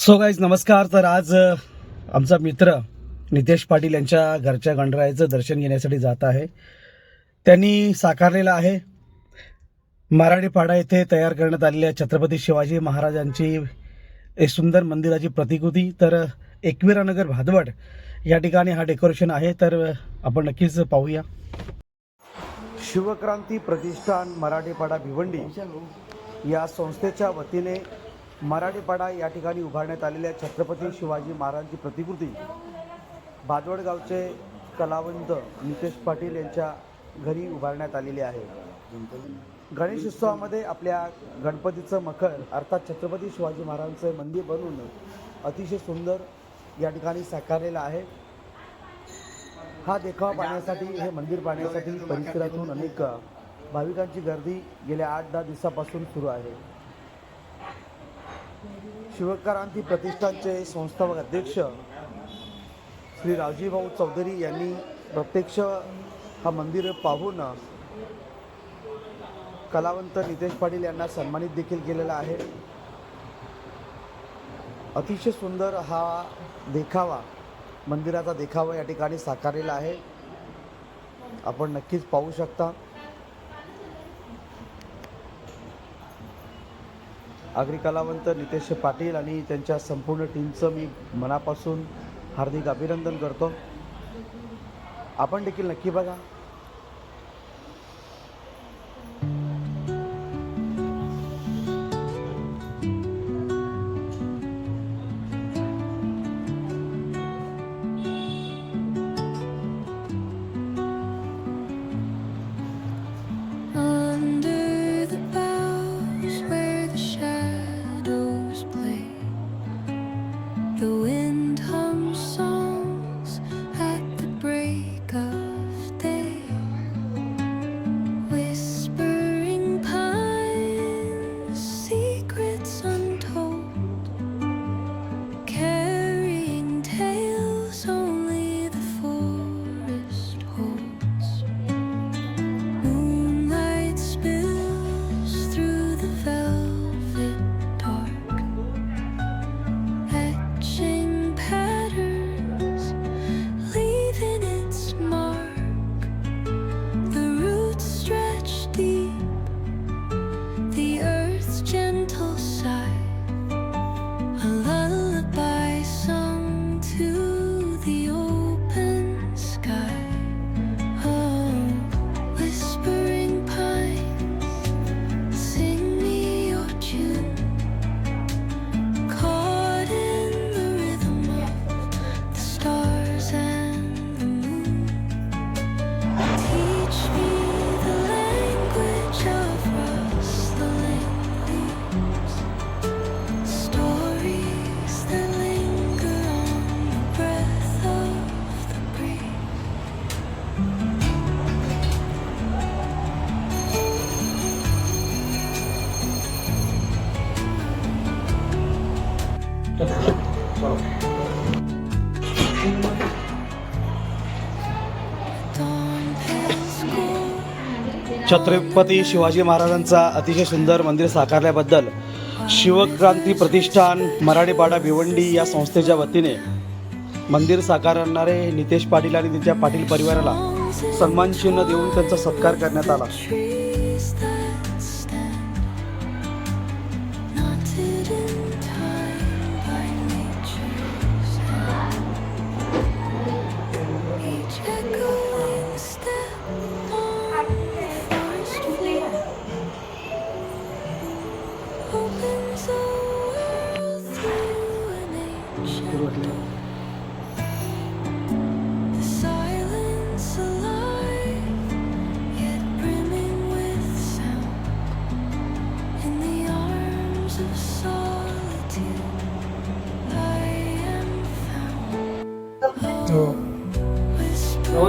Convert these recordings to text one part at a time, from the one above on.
So guys नमस्कार. तर आज आमचा मित्र नितेश पाटील यांच्या घरच्या गणरायाचं दर्शन घेण्यासाठी जात आहे. त्यांनी साकारलेलं आहे. मराठीपाडा येथे तयार करण्यात आलेल्या छत्रपती शिवाजी महाराजांची एक सुंदर मंदिराची प्रतिकृती. तर एकविरानगर भादवड या ठिकाणी हा डेकोरेशन आहे. तर आपण नक्कीच पाहूया. शिवक्रांती प्रतिष्ठान मराठीपाडा भिवंडी या संस्थेच्या वतीने मराठीपाडा या ठिकाणी उभारण्यात आलेल्या छत्रपती शिवाजी महाराजांची प्रतिकृती. भादवडगावचे कलावंत नितेश पाटील यांच्या घरी उभारण्यात आलेली आहे. गणेश उत्सवामध्ये आपल्या गणपतीचं मखर अर्थात छत्रपती शिवाजी महाराजांचं मंदिर बनवून अतिशय सुंदर या ठिकाणी साकारलेलं आहे. हा देखावा पाहण्यासाठी हे मंदिर पाहण्यासाठी परिसरातून अनेक भाविकांची गर्दी गेल्या आठ दहा दिवसापासून सुरू आहे. शिवक्रांती प्रतिष्ठानचे संस्थापक अध्यक्ष श्री रावजीभाऊ चौधरी यांनी प्रत्यक्ष हा मंदिर पाहून कलावंत नितेश पाटील यांना सन्मानित देखील केलेला आहे. अतिशय सुंदर हा देखावा मंदिराचा देखावा या ठिकाणी साकारलेला आहे. आपण नक्कीच पाहू शकता. आगरी कलावंत नितेश पाटील आणि त्यांच्या संपूर्ण टीमचं मी मनापासून हार्दिक अभिनंदन करतो. आपण देखील नक्की बघा. छत्रपती शिवाजी महाराजांचा अतिशय सुंदर मंदिर साकारल्याबद्दल शिवक्रांती प्रतिष्ठान मराठीपाडा भिवंडी या संस्थेच्या वतीने मंदिर साकारणारे नितेश पाटील आणि त्यांच्या पाटील परिवाराला सन्मानचिन्ह देऊन त्यांचा सत्कार करण्यात आला.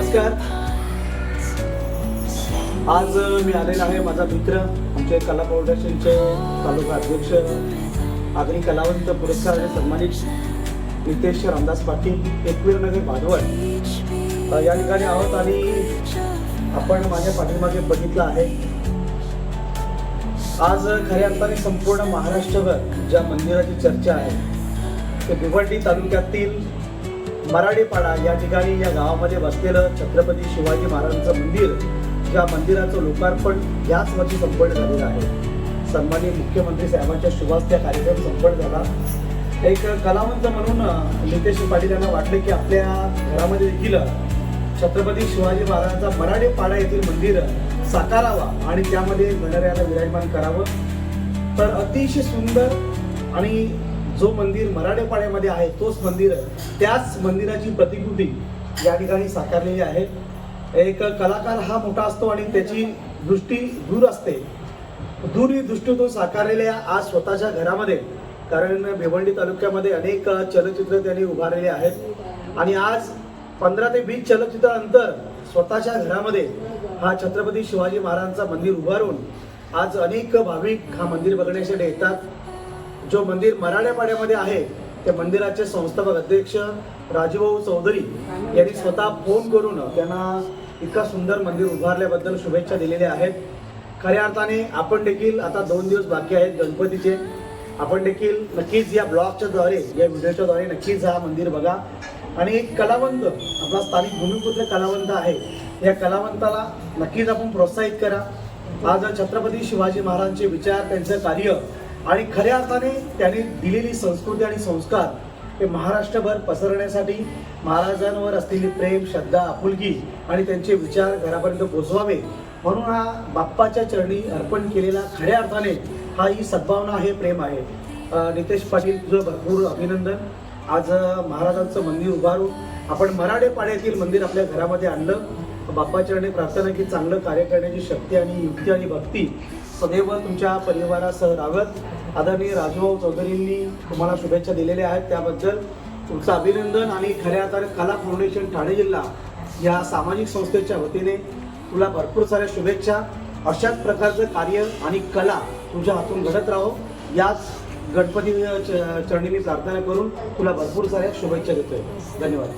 नमस्कार. आज मी आलेला आहे माझा मित्र आमचे कला फाउंडेशनचे तालुका अध्यक्ष आग्री कलावंत पुरस्काराने सन्मानित नितेश रामदास पाटील एकवीर नगर भादवड या ठिकाणी आहोत आणि आपण माझ्या पाठीमागे बघितलं आहे आज खऱ्या अर्थाने संपूर्ण महाराष्ट्रभर ज्या मंदिराची चर्चा आहे ते भिवंडी तालुक्यातील मराठीपाडा या ठिकाणी या गावामध्ये बसलेलं छत्रपती शिवाजी महाराजांचं मंदिर ज्या मंदिराचं लोकार्पण याच वर्षी संपन्न झालेलं आहे. सन्माननीय मुख्यमंत्री साहेबांच्या शुभास्त्या कार्यक्रम संपन्न झाला. एक कलावंत म्हणून नितेश पाटील यांना वाटले की आपल्या घरामध्ये देखील छत्रपती शिवाजी महाराजांचा मराडेपाडा येथील मंदिर साकारावा आणि त्यामध्ये गणरायाला विराजमान करावं. तर अतिशय सुंदर आणि जो मंदिर मराठेपाड्यामध्ये आहे तोच मंदिर त्याच मंदिराची प्रतिकृती या ठिकाणी साकारलेली आहे. एक कलाकार हा मोठा असतो आणि त्याची दृष्टी दूर असते. दूर ही दृष्टीतून साकारलेल्या आज स्वतःच्या घरामध्ये कारण भिवंडी तालुक्यामध्ये अनेक चलचित्र त्यांनी उभारलेले आहेत. आणि आज पंधरा ते वीस चलचित्रानंतर स्वतःच्या घरामध्ये हा छत्रपती शिवाजी महाराजांचा मंदिर उभारून आज अनेक भाविक हा मंदिर बघण्यासाठी येतात. जो मंदिर मराठवाड्यामध्ये आहे त्या मंदिराचे संस्थापक अध्यक्ष राजूभाऊ चौधरी यांनी स्वतः फोन करून त्यांना इतका सुंदर मंदिर उभारल्याबद्दल शुभेच्छा दिलेल्या आहेत. खऱ्या अर्थाने आपण देखील आता दोन दिवस बाकी आहेत गणपतीचे. आपण देखील नक्कीच या ब्लॉगच्या द्वारे या व्हिडिओच्या द्वारे नक्कीच हा मंदिर बघा. आणि एक कलावंत आपला स्थानिक भूमिपुत्र कलावंत आहे. या कलावंताला नक्कीच आपण प्रोत्साहित करा. आज छत्रपती शिवाजी महाराजांचे विचार त्यांचं कार्य आणि खऱ्या अर्थाने त्यांनी दिलेली संस्कृती आणि संस्कार हे महाराष्ट्रभर पसरण्यासाठी महाराजांवर असलेली प्रेम श्रद्धा आपुलकी आणि त्यांचे विचार घरापर्यंत पोचवावे म्हणून हा बाप्पाच्या चरणी अर्पण केलेला खऱ्या अर्थाने हा ही सद्भावना आहे प्रेम आहे. नितेश पाटील तुझं भरपूर अभिनंदन. आज महाराजांचं मंदिर उभारून आपण मराठे पाड्यातील मंदिर आपल्या घरामध्ये आणलं. बाप्पाचरणी प्रार्थना की चांगलं कार्य करण्याची शक्ती आणि युक्ती आणि भक्ती सदैव तुमच्या परिवारासह राहत. आदरणीय राजूभाऊ चौधरींनी तुम्हाला शुभेच्छा दिलेल्या आहेत. त्याबद्दल तुमचं अभिनंदन आणि खऱ्या अर्थाने कला फाउंडेशन ठाणे जिल्हा या सामाजिक संस्थेच्या वतीने तुला भरपूर साऱ्या शुभेच्छा. अशाच प्रकारचं कार्य आणि कला तुझ्या हातून घडत राहो. याच गणपती च- चरणी मी प्रार्थना करून तुला भरपूर साऱ्या शुभेच्छा देतोय. धन्यवाद.